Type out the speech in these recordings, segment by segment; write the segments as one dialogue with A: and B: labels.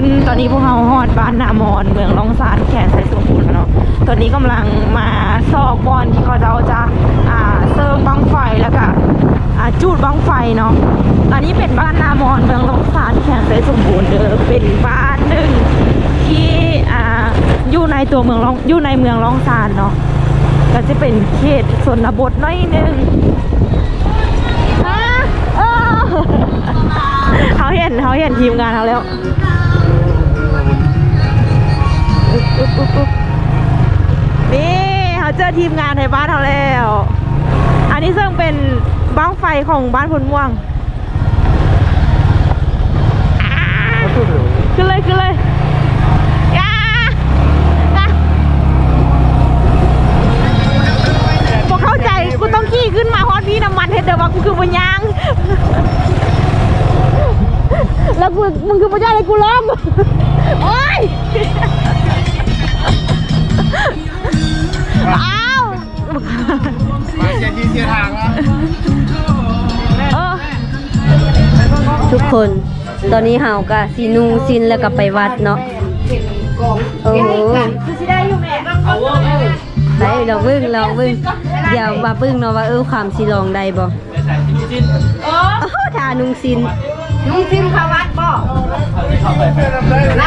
A: คนตอนนี้พวกเราฮอดบ้านนามอนเมืองลองซานแขนใส่สมบูรณ์แล้วเนาะ ตอนนี้กำลังมาซอกบอลที่เขาจะเอาจะอ่าเสริมบังไฟแล้วก็อ่าจูดบังไฟเนาะ อันนี้เป็นบ้านนามอนเมืองลองซานแขนใส่สมบูรณ์เด้อเป็นบ้านหนึ่งที่อ่าอยู่ในตัวเมืองลองอยู่ในเมืองลองซานเนาะ ก็จะเป็นเขตชนบทหน้อยหนึงฮะเออเขาเห็นเขาเห็นทีมงานเขาแล้ว อุ๊บอุ๊บอุ๊บนี่เขาเจอทีมงานในบ้านเขาแล้ว อันนี้ซึ่งเป็นบ้างไฟของบ้านพลม่วง ขึ้นเลยขึ้นเลยอ่าอะพอเข้าใจกูต้องขี่ขึ้นมาฮอตพี่น้ำมันเฮ็ดเดี๋ยวว่ากูคือบนยาง แล้วกูมึงคือพระเจ้าอะไรกูล้มโอ๊ย อ้าว
B: มาเสียทีเสียทางแล้ว
A: เออ
C: ทุกคน ตอนนี้เฮาก็สินูซินแล้วก็ไปวัดเนาะโอ้โห
A: คือสิได้อยู่แม่
C: ไปลองเบิ่งลองเบิ่งเดี๋ยวมาเบิ่งเนาะว่าเออความสิลองได้บ่
A: เออ
C: โอ้ทานุงซิน
A: นุ่งซิมขาวัดบ่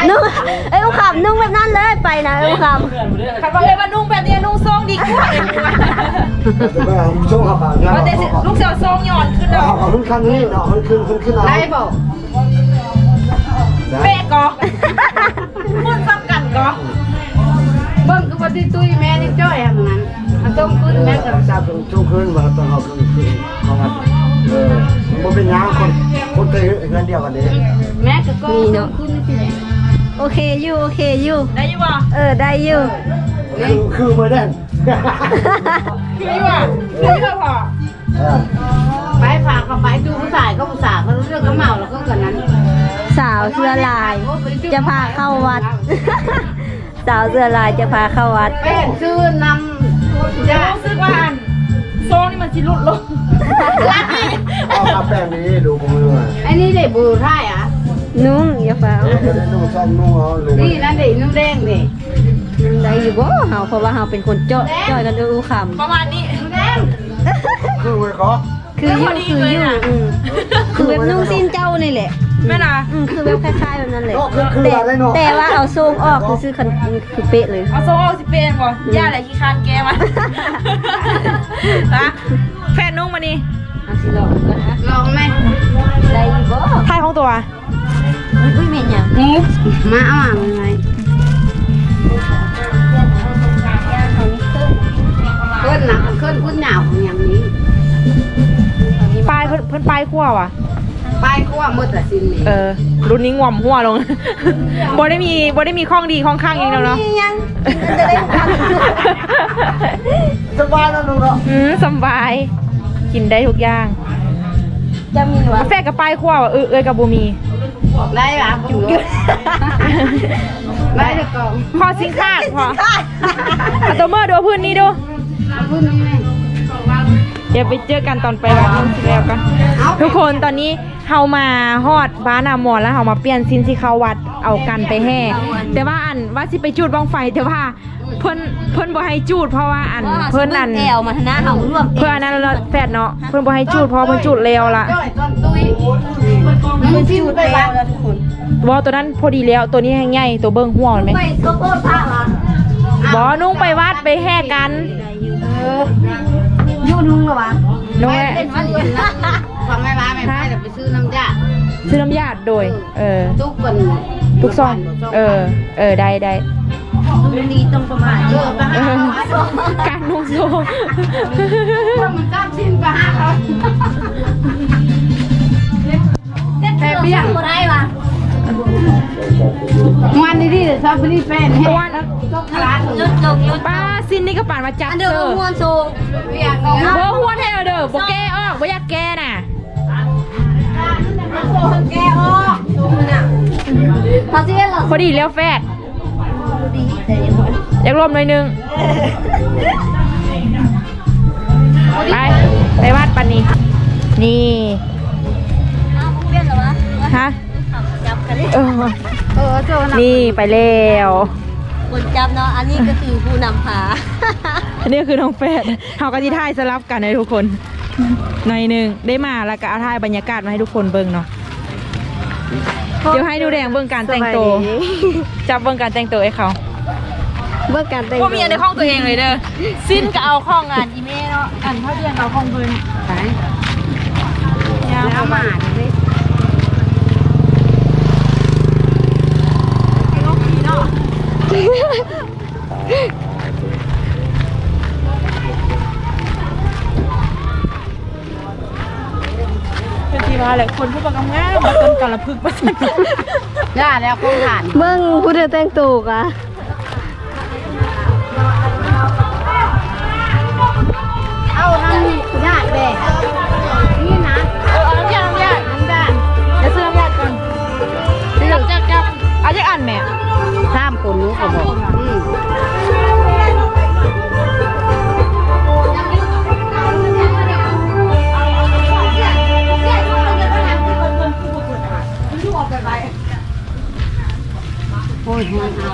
C: นุ่งเอ้ยอุคำนุ่งแบบนั้นเลยไปนะเอ้ยอุค
A: ใครบอกเลยว่านุ่งแบบนี้นุ่ง ทรงดีกว่า
B: ช่วงขับผ่าน
A: ว่าแต่ลูกเสือทรงหย่อนขึ้นเนาะ
B: เอาขึ้นคันนี้เนาะขึ้นขึ้นขึ้นเอา
A: ได้บ่เป๊ะก็พูดซ้ำกันก็
D: เบิ่งคือว่าที่ตุ้ยแม่นี่จ้อยอะมันนั้นมันต้องขึ้นแม่กับ
B: ทราบช่วงขึ้นมาต้องเอาขึ้นขึ้นของมันเออมันเป็นยางคนคนเคยเงินเดียวกันนี้
D: แม่ก็ก็ขึ้นสิำ
C: โอเคอยู่โอเคอยู่
A: ได้อยู่บ่
C: เออได้อยู่
B: คือคือมือแน่น
A: คืออยู่บ่คืออยู่บ่
D: ไปฝากกับไปดูผู้ชายก็ผู้สาวเขารู้เรื่องก็เมาแล้วก็กันนั้น
C: สาวเสื้อลาย จะพาเข้าวัด สาวเสื้อลายจะพาเข้าวัด
D: ไปเห็นชื่อนำจ้า
A: รู้สึกว่าอันทรงนี่มันสิหลุดลง
B: เอามาแป้งนี้ดูมือ
D: ไอ้นี่ได้บูท่ายอะ
C: นุ่งอย่าฟ้าว
B: จะได้นุ่งซ่อมนุ่งเอาลุง
D: นี่นั่นเด็นุ่มแดงเด็
C: ได้อยู่บ่เฮาเพราะว่าเฮาเป็นคนเจาะจ้อยกันเอออู้คำ
A: ประมาณนี้
D: นุ่มแดง
B: คือมือก็
C: คืออยู่คืออยู่อืมคือแบบนุ่งสิ้นเจ้านี่แหละ
A: แม่น่ะ
C: อืมคือแบบคล้ายๆแบบนั้นแหละ
B: ก็คือคือ
C: แต่
B: อะไรเนาะ
C: แต่ว่าเอาทรงออกคือซื้อคันคือเป๊ะเลย
A: เอาโซ่เอาสิเป็นบ่ย่าอะไรขี้คร้านแกมาฮะแฟนนุ่งมานี่
C: เอาสิลองก่อนนะ
D: ลองไหม
C: ได้อยู่บ่
A: ทายของตัว
C: อุ้ยเม็นหยัง
D: มาเอาอ่างยังไน
A: เพิ่นปลายขั้วว่ะ
D: ไปก็ว่ามืดละสินนี่
A: เออ รุ่นนี้ง่วมหัวลง บ่ได้มีบ่ได้มีข้องดีข้องข้างอย่างเดียวเนาะ
C: มีหยังมันจะได้ทัน
B: สบายนะลุงเนาะ
A: อืมสำบาย กินได้ทุกอย่าง
C: จะมีวะ
A: กาแฟกับปลายขั้วว่ะเออเอ้ยกับบ่มี
D: ได้ปะอยู่ได้เถอะก่อน
A: พอสิงคาดพอเอาตัวเมื่อดูพื้นนี้ดู
D: พูดนี่ไง
A: เดี๋ยวไปเจอกันตอนไปวัดนุ่นสิแล้วกัน ทุกคนตอนนี้เฮามาฮอดบ้านอามอนแล้วเฮามาเปลี่ยนซินสิเข้าวัดเอากันไปแห่แต่ว่าอันว่าสิไปจูดบ้องไฟแต่ว่าเพิ่นเพิ่นบ่ให้จูดเพราะว่าอันเพิ่นนั่น
C: แอวมาทางหน้าเฮาร่วม
A: เพื่อนอันนั้นเราแฟดเนาะเพิ่นบ่ให้จูดเพราะเพิ่นจูดเร็วละ
D: จ้อยตอนตุ้ยมึงจิ้มไปบ้าง
C: แล้วทุกคน
A: บ่ตัวนั้นพอดีแล้วตัวนี้แห้งใหญ่ตัวเบิ่งหัวมันไหม
C: ไปก็โคตรพระว่ะ
A: บ่นุ่งไปวัดไปแห่กัน
C: อยู่ นุ่งเหรอวะ
A: นุ่งแหละ
D: เป็นวันอื่นนะฟังไม่มาไม่ไปแต่ไปซื้อน้ำยา
A: ซื้อน้ำยาดโดย เออ
D: ทุกคน
A: ทุกซองเออ เออ ได้ได้
C: นุ่งดีตรงประมาณ
D: เออไปหาเขา
A: การนุ่งโซ
D: ว่ามันกล้าชิ้นไปหาเขา
C: แต่เบี้ยงบ่ได้ว่ะ
D: วันนี้ดิชอบไปรีแฟนให้
A: ตัวนะ
D: จกร้าน
C: ยุดจงยุด
A: ป้าซินนี่ก็ป่านมาจับ
C: อัน
A: เซ
C: เดียว
A: อ
C: กับ
A: ร์
C: มวนโซง
D: เวียงเขา
A: บ่หัวแท้เด้อบ่แก้ออกบ่อยากแก้น่ะ
D: แกออก
C: เขาสิเอ็นเหรอ
A: พอดีแล้วแฟด
C: ดีแต่ยังบ่
A: อยากรวมหน่อยนึงไปไปวัดปันนี้ นี่
C: อ้าวเปลี่ยนเหรอวะ
A: ฮะ
C: จับก
A: เออ
C: เออโจนะ
A: นี่ไปแล้ว
C: คนจับเนาะ อันนี้ก็คือผู้นำพา
A: อันนี้คือน้องแฟดเขาก็ที่ถ่ายสลับกันให้ทุกคน หน่อยหนึ่งได้มาแล้วก็เอาถ่ายบรรยากาศมาให้ทุกคนเบิ่งเนาะ เดี๋ยวให้ดูแดงเบิ่งการแต่งตัว จับเบิ่งการแต่งตัวให้เขา
C: เมื่อการแต่ง
A: พวกมีอันในห้องตัวเองเลยเด้อ สิ้นก็เอาข้องงานอีเมลเนาะอันเท่าเดียนก็เอาข้องเพิ่น
D: ไป
A: ยาวประมาณ
D: เลย
A: เป็นทีว่าแหละคนผู้ประกำงามมาต้นกระพึกมาสั่น
D: ย่าแล้วคงผ่าน
C: เบิ่งผู้เธอแต่งตัวกะ
D: เอาทั้งญาติเลยนี่นะ
A: เออเอาน้ำยาน้ำยา
D: น้ำญาติ
A: เดี๋ยวซื้อน้ำยาก่อนจับจับจับเอาจักอันแม่
D: สามคนนู้นก็บอกอืมโอ้ยมันเอา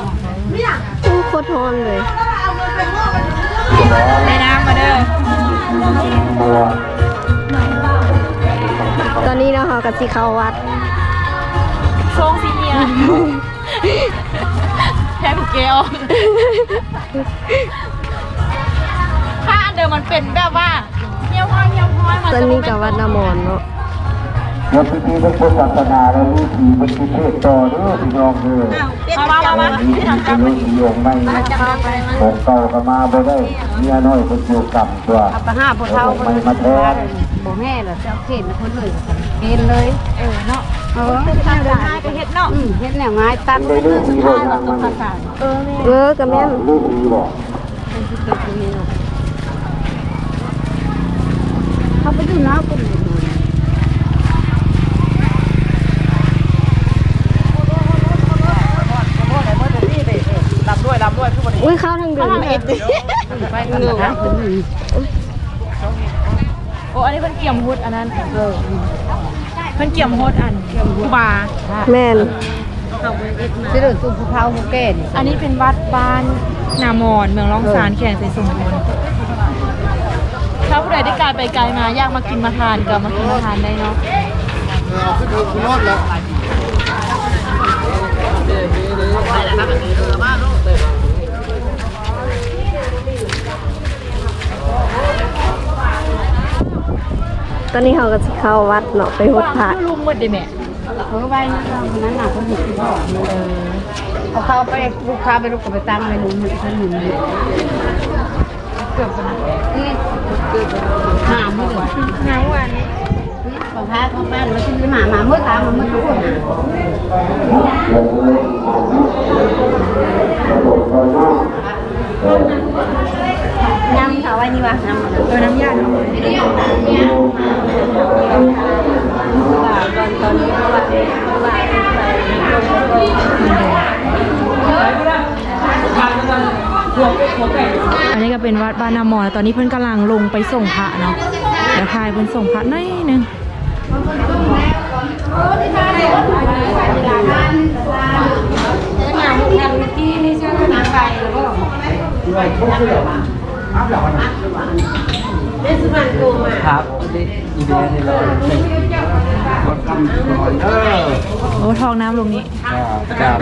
C: อู้โคตรฮอนเลย
A: ในน้ำมาเด้อ
C: ตอนนี้เนาะเรากับสีเขาวัด
A: ทรงสีเนีย แค่ผูกเกลถ้าอันเดิมมันเป็นแบบว่าเงี้ยวห้อยเงี้ยวห้อยมัน
C: ตอน
A: จะ
C: นี้กับวัดนามอนเนาะ
B: แล้วพิธีเป็นพุทธศาสนาแล้วรู้ผีเป็นพิเทศต่อเด้อพี่น้องเด้อ
A: มามามามา
B: มีผีเป็นรู้ผีองไม่ของเก่าก็มาบ่ได้เมียน้อยเป็นอยู่กรรมตัว
D: เอาไปห้าพวก
B: เอา
D: เท่า
B: ไม่มาแทน
D: บ่แม่เหรอจะเอาเข็นคนเลยเข็นเลย
A: เออเนาะ
D: เออ
A: ทางเดินหน้าก็เฮ็ดเนาะ
D: เฮ็ดแนวไม้ตัด
B: ได้รู้ผีบ่ยังมัน
A: เออ
C: เออกับแม่น
B: รู้ผีบ่
D: เขาไปดูน้ำกัน
C: อุ้ยเข้าทางเดิน
D: ไปกันเลยนะ
A: โอ้อันนี้เพิ่นเกี่ยมฮุดอันนั้นเออเพิ่นเกี่ยมฮุดอันครูบา
C: แม่น
D: สิเดินตู้ภูเขาภูเก็ต
A: อันนี้เป็นวัดบ้านนามอนเมืองล่องซานแข่งใส่สมบูรณ์ถ้าผู้ใดได้การไปไกลมาอยากมากินมาทานก็มากินมาทานได้เนาะ
B: เอาขึ้นถึงคุณรอดแล้ว
C: อนนี้เรากับสีเขาวัดเนาะไปหุดพระ
A: ลุงหมดเลยแม่
D: เออไปนั่นคนนั้นน่ะเขาหยุดที่พ่อเอาเข้าไปลูกค้าไปลูกก็ไปตั้งเมนูมันคนหนึ่งเกือบนี่หามือ
A: เงาวัน
D: ของพระของบ้านมาชิ้นหมาหมาเมื่อตามมาเมื่อทุกคนน่ะ
C: ยำเขาไว้นี่วะยำ
A: เออน้ำยาเนาะ
C: ตอนตอนนี้เพราะว่าเพราะว่า
A: อันนี้ก็เป็นวัดบ้านนามอนแล้วตอนนี้เพิ่นกำลังลงไปส่งพระเนาะเดี๋ยวทายเพิ่นส่งพระหน่อยหนึ ง
B: ครับอีเดียนี่เลยกดกำก่อนเออ
A: โอ้ทองน้ำลงนี้
B: ครับ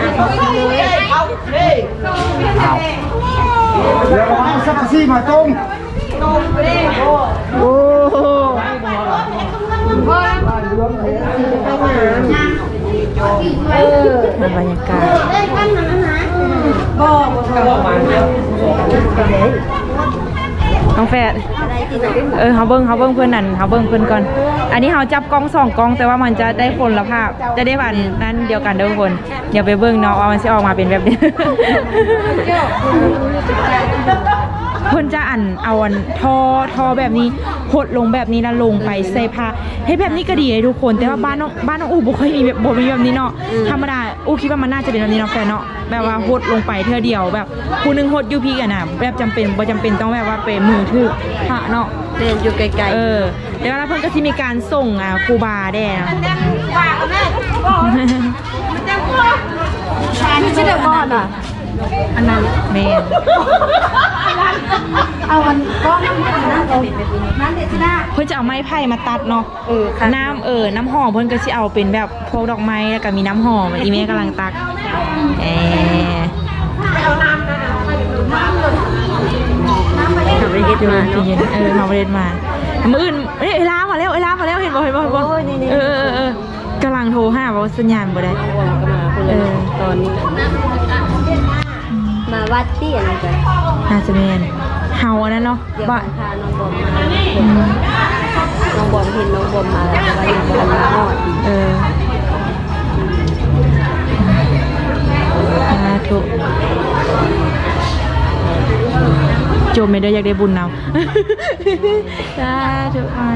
B: เดี๋ยวเอาสักซี่มาต้ม
C: โอ้โห
A: บรรยากาศ น้องแฟดเออเฮาเบิ้งเฮาเบิ้งเพื่อนนั่นเฮาเบิ้งเพื่อนก่อน อันนี้เฮาจับกล้องสองกล้องแต่ว่ามันจะได้คนละภาพ จะได้วันนั้นเดียวกันเด้อทุกคนอย่าไปเบิ้งเนาะว่ามันจะออกมาเป็นแบบนี้ เพิ่นจะอันเอาอันทอทอแบบนี้หดลงแบบนี้แล้วลงไปใส่ผ้าเฮ้ยแบบนี้ก็ดีเลยทุกคน แต่ว่าบ้านน้องบ้านน้องอูบ่เคยมีแบบบ่มีแบบนี้เนาะธรรมดาอูคิดว่ามันน่าจะเป็นแบบนี้เนาะแฟนเนาะแบบว่าหดลงไปเท่อเดียวแบบผู้หนึงหดอยู่พี่กันน่ะแบบจำเป็นบ่จำเป็นต้องแบบว่าเป็นมือถือพระเนาะ
C: เดินอยู่ไกล
A: เออแล้วเพิ่นก็สิมีการส่งอ่าครูบาแด่นะ
D: คือชื่อเดก้อนอะ อันนั้น
A: แม่น
D: เอามันก้อนนั้นเอานั้นเด็ดที่หน้า
A: เพิ่นจะเอาไม้ไผ่มาตัดเนาะ
C: เออค่ะ
A: น้ำเออน้ำหอมเพิ่นก็สิเอาเป็นแบบพวกดอกไม้แล้วก็มีน้ำหอมอีเมกำลังตักเออ
C: ทำไปเฮ็ดมา
A: ตู้
C: เนาะ
A: เย็นเออมาประเด็นมามื้ออื่นเอ้ยเอ้ยล้ามาแล้วเอ้ยล้ามาแล้วเห็นบ่เห็นบ่เห็นบ่
C: โอ้ยนี่ๆ
A: เออเออเออกำลังโทรหาว่าสัญญาณบ่ได้
C: น้องบอมก็มาคนเลยตอนนี้มา วัดที่อะไรกัน
A: น่าจะแม่นเฮาอันนั้นเนาะ
C: เดี๋ยว
A: บ่
C: พาน้องบอมมาน้องบอมเห็นน้องบอมมาแล้วแต่ว่ายังบอมมาฮอด
A: เออสาธุโจมไม่ได้อยากได้บุญเอาสาธุอ่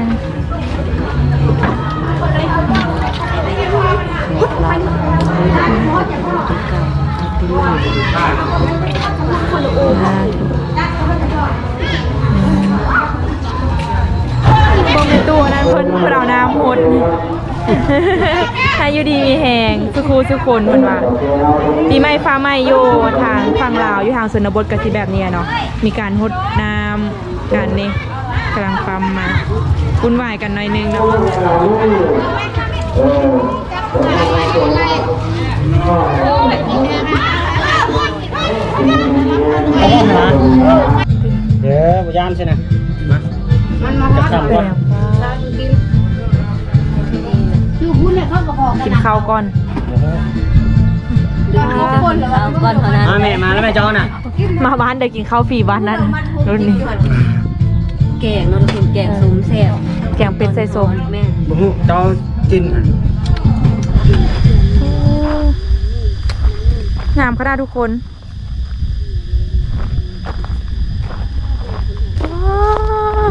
A: อนสาธุบ่มีตัวนั้นเพิ่นเพิ่นเอาน้ำหดให้อยู่ดีมีแหงสุคูสุคนมันว่าปีใหม่ฟ้าใหม่โยทางฝั่งลาวอยู่ทางสนบทก็สิแบบเนี้ยเนาะมีการหดน้ำกันนี่กำลังปั๊มมาวุ่นวายกันหน่อยนึงเนาะา
B: นใช่ไหม
D: มันมา
B: จะทำก่อน
D: อยู่พุ่นเนี่ยเขาก็บอก
A: กินข้าวก่อน
C: ดึงนี้ก็คือเขาก่อนเท่านั้น
B: มาแม่มาแล้วแม่จอนอะ
A: มาบ้านเดี๋ยวกินข้าวฟรีบ้านนั้นรุ่นนี้
C: แกงนนคุณแกงซุ้มแซ่บ
A: แกงเป็ดใส่ส้ม
C: แม่
B: บุ้จอจิน
A: งามขนาดทุกคนว้าว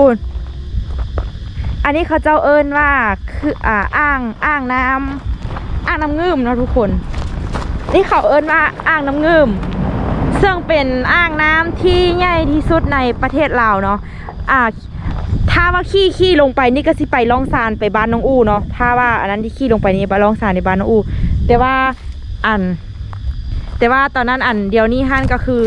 A: ปุ่นอันนี้เขาเจ้าเอิญว่าคืออ่าอ่างอ่างน้ำอ่างน้ำงืมเนาะทุกคน นี่เขาเอิญว่าอ่างน้ำงืมซึ่งเป็นอ่างน้ำที่ใหญ่ที่สุดในประเทศลาวเนาะอ่าถ้าว่าขี้ขี้ลงไปนี่ก็สิไปล่องซานไปบ้านน้องอูเนาะถ้าว่าอันนั้นที่ขี้ลงไปนี่ไปล่องซานในบ้านน้องอูแต่ว่าอัน แต่ว่าตอนนั้นอันเดียวนี้ฮั่นก็คือ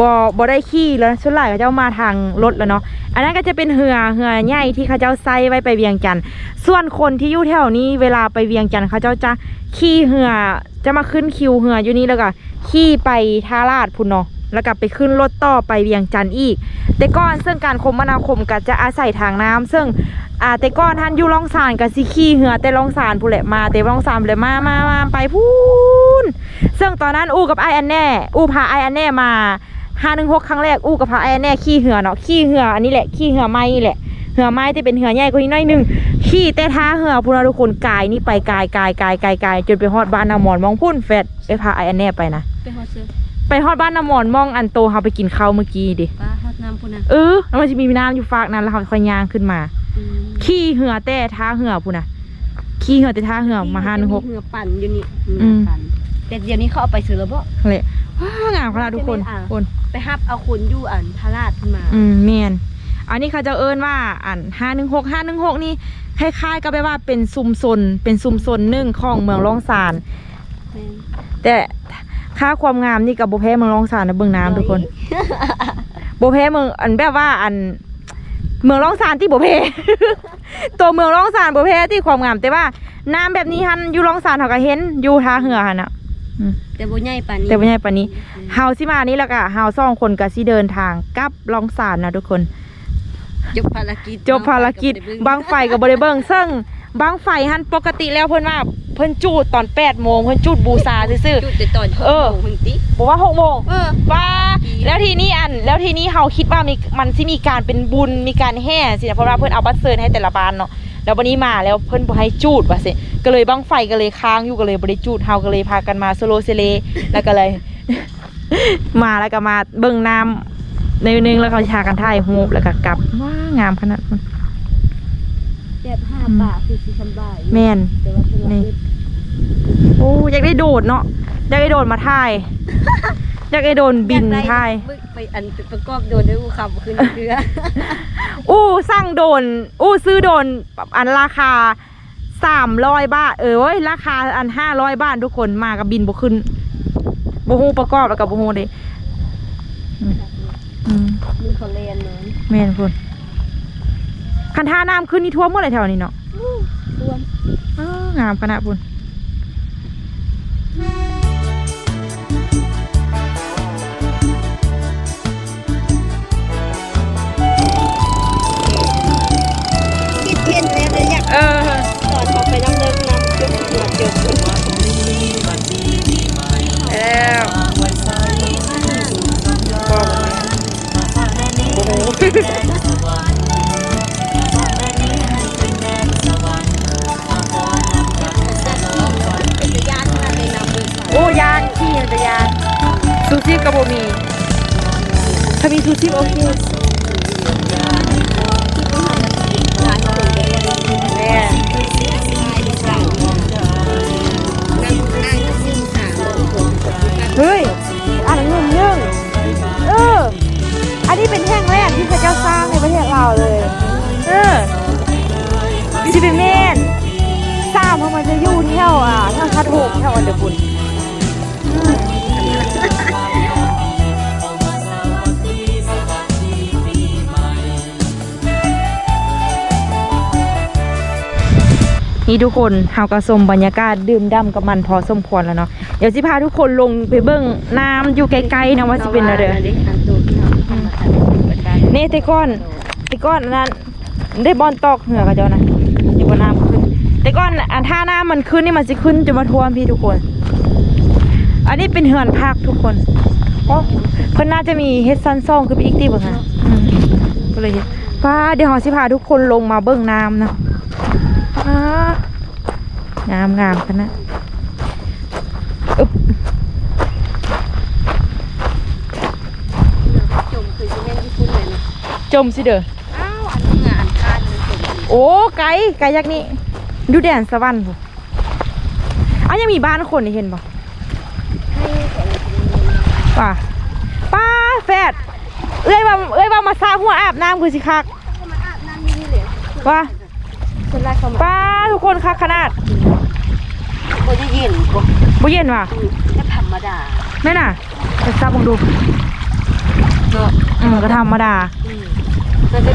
A: บอบอได้ขี้แล้วส่วนใหญ่เขาเจ้ามาทางรถแล้วเนาะ อันนั้นก็จะเป็นเหือเหือใหญ่ที่เขาเจ้าใส่ไว้ไปเวียงจันทน์ส่วนคนที่อยู่แถวนี้เวลาไปเวียงจันทน์เขาเจ้าจะขี่เหือจะมาขึ้นคิวเหืออยู่นี่แล้วก็ขี่ไปท่าลาดพุ่นเนาะแล้วก็ไปขึ้นรถต่อไปเวียงจันทน์อีก แต่ก่อนซึ่งการคมนาคมก็จะอาศัยทางน้ำซึ่งอ่าแต่ก่อนท่านอยู่ล่องสานกับสิขี่เหือแต่ล่องสานผู้นแหละมาแต่ล่องสานผู้นแหละมามามาไปพูนซึ่งตอนนั้นอู้กับไออันแน่อู้พาไออันแน่มา ห้าหนึ่งหกครั้งแรกอู้กับพาไออันแน่ขี่เหือเนาะขี่เหืออันนี้แหละขี่เหือไม้นี่แหละเหือไม้ที่เป็นเหือใหญ่กว่านี้หน้อยหนึงขี่แต่ท้าเหือพูนนะทุกคนกายนี่ไปกายกายกายกายกายจนไปฮอดบ้านนามอนมองพุ่นแฟดไปพาไออันแน่ไปนะ
C: ไปฮอดซื้อ
A: ไปฮอดบ้านนามอนมองอันโตเฮาไปกินข้าวเมื่อกี้ดิ
C: ป้าฮอดน้ำพุ่นน่ะ
A: เออแล้วมันจะมีน้ำอยู่ฝากนั้นแล้วเขาค่อยย่างขึ้นมา
C: อืม
A: ขี้เหือแต่ท้าเหือพูนะขี้เหือแต่ท้าเหือมาห้าหนึ่งหก
C: เหงือปั่นอยู่นี่
A: อืม
C: ปั่นแต่เดี๋ยวนี้เขาเอาไปซื้อแล้วบ่
A: เลย ว้างามขนาดทุกคน
C: ใช่ไหมอะ
A: คน
C: ไปฮับเอาคนอยู่อันทาราชขึ้นมา
A: อืมเมียนอันนี้เขาจะเอิ้นว่าอันห้าหนึ่งหกห้าหนึ่งหกนี่คล้ายๆกับแบบว่าเป็นซุมซนเป็นซุมซนหนึ่งของเมืองลองซาน
C: แม่น
A: แต่ค่าความงามนี่กับโบแพ้เมืองลองซานนะเบื้องน้ำทุกคนโบแพ้เมืองอันแบบว่าอันเมืองลองซานที่โบแพ้ ตัวเมืองลองซานโบแพ้ที่ความงามแต่ว่าน้ำแบบนี้ฮันอยู่ลองซานเขาก็เห็นอยู่ท่าเหือหันอะ
C: แต่บ่ใหญ่ปานนี้
A: แต่ไม่ใช่ปานนี้เฮาสิมานี่แล้วก็เฮาสองคนก็สิเดินทางกลับลองสารนะทุกคน
C: จบภารกิจ
A: จบภารกิจบางไฟกับบริเบิงซึ่งบางไฟหันปกติแล้วเพิ่นว่าเพิ่นจูดตอน8โมงเพิ่นจูดบูชาซื่อ
C: จุดแต่ตอน
A: เออ
C: หกโมงติ
A: ๆบอกว่า6โมง
C: เออ
A: ป้าแล้วทีนี้อัน แล้วทีนี้เฮาคิดว่ามีมันสิมีการเป็นบุญมีการแห่สินะเพราะว่าเพิ่นเอาบัตรเซิร์นให้แต่ละบ้านเนาะ แล้ววันนี้มาแล้วเพิ่นบ่ให้จูดว่าสิก็เลยบางไฟก็เลยค้างอยู่ก็เลยบ่ได้จูดเฮาก็เลยพากันมาโซโลเซเลแล้วก็เลย มาแล้วก็มาเบิ่งน้ำในนึงแล้วก็ชากันถ่ายรูปแล้วก็กลับว้างามขนาดนั้น
C: แบบ5บาทคือสิสำบาย
A: แม่น
C: แต่ว่าเพิ่น
A: นี่
C: ว่า
A: โอ้อยากได้โดดเนาะอยากได้โดดมาถ่าย อยากได้โดนบินถ่าย
C: บึกไปอันประกอบโดนด้วยอูคำขึ้นเรือ
A: อู้สั่งโดน อู้ซื้อโดนอันราคาสามร้อยบาท เออเว้ยราคาอันห้าร้อยบาททุกคนมากับบินบ่ขึ้นบ่ฮู้ประกอบแล้วกับบ่ฮู้เด้อืมอืม
C: มีเขาเรียนเนาะ
A: แม่นพุ่นคันท่าน้ำขึ้นนี่ท่วมหมดเลยแถวนี้เนาะ
C: ท่วม
A: อ้างามขนาดพุ่น
C: นี่
A: ทุกคนเฮากระสมบรรยากาศดื่มด่ำกับมันพอสมควรแล้วเนาะเดี๋ยวสิพาทุกคนลงไปเบิ่งน้ำอยู่ไกลๆนะว่าสิเป็นอะไรนี่แต่ก้อนแต่ก้อนอันนั้นได้บอลตอกเหงือกกับเจ้านะอยู่บนน้ำขึ้นแต่ก้อนอันท่าน้ำมันขึ้นนี่มันจะขึ้นจะมาท่วมพี่ทุกคน อันนี้เป็นเหือนพักทุกคนโอ้เพิ่นน่าจะมีเฮ็ดซันซ่องคือไปอีกตีบ่คะอืมก็เลยเฮ็ดป้าเดี๋ยวเราสิพาทุกคนลงมาเบิ่งน้ำเนาะป้า งามงามกันนะอึ๊บ
C: จมคือที่แม่ญี่ปุ่นเลยนะ
A: จมสิเด้อ
C: อ้าวอันนี้งานการเลยจม
A: โอ้ไกลไกลยักษ์นี่ดูแดนสวรรค์พูอ้าวยังมีบ้านคนนี่เห็นปะป่าป้าแฟดเอ้ยว่าเอ้ยว่ามาซาหัวอาบน้ำคือสิคัก
C: เขา มาอาบน้ำนี่เลย
A: ว่า
C: คนแรกเขามา
A: ป้าทุกคนคักขนาด
C: บ่ได้ยินบ่
A: บ่เย็นว่ะ
C: แค่ธรรมดา
A: แม่น่ะจะซับลองดู
C: เนาะ
A: อืมก็ธรรมดา
C: มันจะ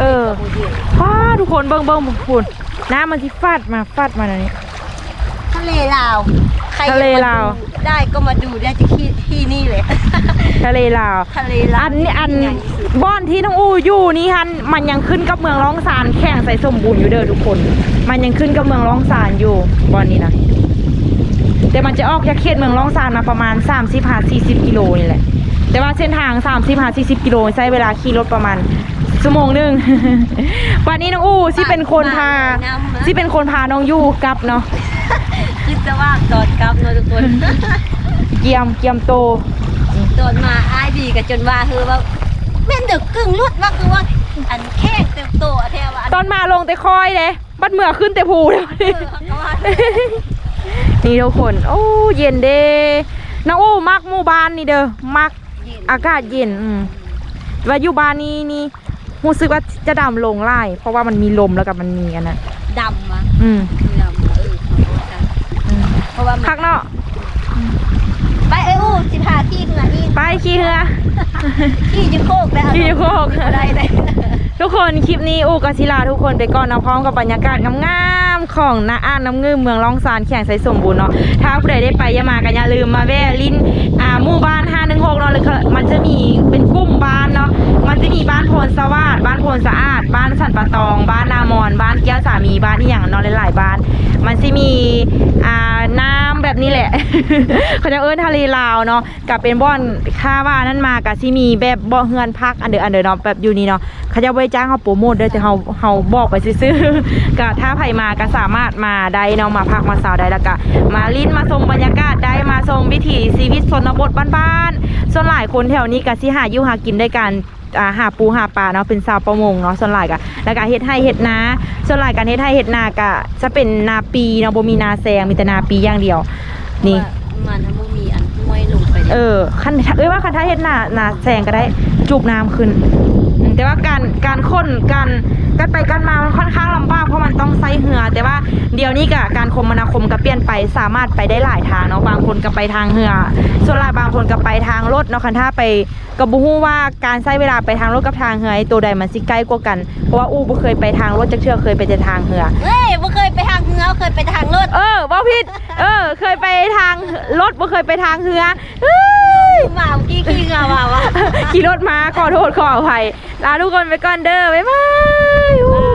A: เออ
C: บ่เย็น
A: ป้าทุกคนเบิ่งเบิ่งคุณน้ำมันที่ฟาดมาฟาดมาในนี้
C: ทะเลลาวใคร
A: ทะเลลาว
C: ได้ก็มาดูได้ที่ที่ที่นี่เลย
A: ทะเลลาว
C: ทะเลลาว
A: อันนี้อัน
C: ใหญ่ที่สุด
A: บ้านที่น้องอูอยู่นี่ฮันมันยังขึ้นกับเมืองร้องสารแข่งใส่สมบูรณ์อยู่เด้อทุกคน มันยังขึ้นกับเมืองร้องสารอยู่บอนนี้นะแต่มันจะออกจากเขตเมืองร้องสารมาประมาณ3 0 5 40กิโลนี่แหละ แต่ว่าเส้นทาง3 0 5 40กิโลใช้เวลาขี่รถประมาณชั่วโมงหนึงวันนี้น้องอูที่เป็นคนพาที่เป็นคนพาน้องยูกลับเนาะ
C: คิดจะว่าตอนกลับเนาะทุกคน
A: เกียมเกียมโต
C: ตอนมาอ้ายดีกับจนว่าคือว่า แม่นเดึกกึ่งรุดว่าคือว่าอันแข้งเต็มโตอะแทว่าอัน
A: ตอนมาลงแต่คอยเลยบัดเมื่อขึ้นแต่ภูเลย
C: เออเขาว่า
A: นี่ทุกคน โอ้เย็นเด้น้องโอ้มักหมู่บ้านนี่เด้อมัก
C: เย็น
A: อากาศเย็นอืมว่าอยู่บ้านนี้นี่รู้สึกว่าจะดำลงไล่เพราะว่ามันมีลมแล้วกับมันมีอันนั้น
C: ดำมา
A: อืม
C: ดำมาเออเขาว่ากัน
A: อืม
C: เพราะว่ามัน
A: คักเนาะ
C: ไปเอ้ยอู้สิพาที่เหนือนี่
A: ไปขี้เหือ
C: ที่จะโคกได้
A: ขี้จะโคก
C: ได้ได้
A: ทุกคนคลิปนี้อูกบศิลาทุกคนไปก่อนนะพร้อมกับบรรยากาศงามๆของนาอ่านน้ำเงืมเมืองล่องซานแข่งไสสมบูรณ์เนาะถ้าผู้ใดได้ไปอย่ามากันอย่าลืมมาแวะลิ้นอ่าหมู่บ้าน516เนาะหรือมันจะมีเป็นกลุ่มบ้านเนาะมันจะมีบ้านโพนสวัสดบ้านโพนสะอาด บ้านสันปะตอง บ้านนามอน บ้านแก้วสามีบ้านที่อย่างนาะหลายๆบ้าน มันจะมีอ่าน้ำแบบนี้แหละเขาจะเอิ้นทะเลลาวเนาะกับเป็นบ่อนค่าว่านั่นมากับที่มีแบบบ่อเฮือนพักอันเดออันเดอเนาะแบบอยู่นี่เนาะ เขาจะไว้จ้างเขาโปรโมทเด้อแต่เขาเขาบอกไปซื่อๆก็ถ้าใครมาก็สามารถมาได้เนาะมาพักมาสาวได้แล้วก็มาลิ้นมาชมบรรยากาศได้มาชมวิถีชีวิตชนบทบ้านๆส่วนหลายคนแถวนี้ก็สิหาอยู่หากินด้วยกันอ่าหาปูหาปลาเนาะเป็นชาวประมงเนาะส่วนหลายก็แล้วก็เฮ็ดให้เฮ็ดนาส่วนหลายการเฮ็ดให้เฮ็ดนาก็จะเป็นนาปีเนาะบ่มีนาแซงมีแต่นาปีอย่างเดียว นี่
C: มันทำบ่มีอันห้วยลงไป
A: เออคันเอ้ยว่าคันถ้าเฮ็ดนานาแซงก็ได้จูบน้ำขึ้นอืม แต่ว่าการการค้นการกันไปกันมามันค่อนข้างลำบากเพราะมันต้องใส่เหือ แต่ว่าเดี๋ยวนี้กับการคมนาคมก็เปลี่ยนไปสามารถไปได้หลายทางเนาะบางคนก็ไปทางเหือ ส่วนหลายบางคนก็ไปทางรถเนาะคันถ้าไปก็บ่ฮู้ว่าการใช้เวลาไปทางรถกับทางเหือไอ้ตัวใดมันสิใกล้กว่ากัน เพราะว่าอู้บ่เคยไปทางรถจักเทื่อเคยไปแต่ทางเหือ
C: เฮ้ยบ่เคยไปทางเหงาเคยไปทางรถ
A: เออบ่ผิด เออ เคยไปทางรถบ่เคยไปทางเหือเฮ้ย
C: มาเมื่อกี้ขี้เหงาว่ะวะ
A: ขี่รถมาขอโทษขออภัยลาทุกคนไปก่อนเด้อบ๊ายบาย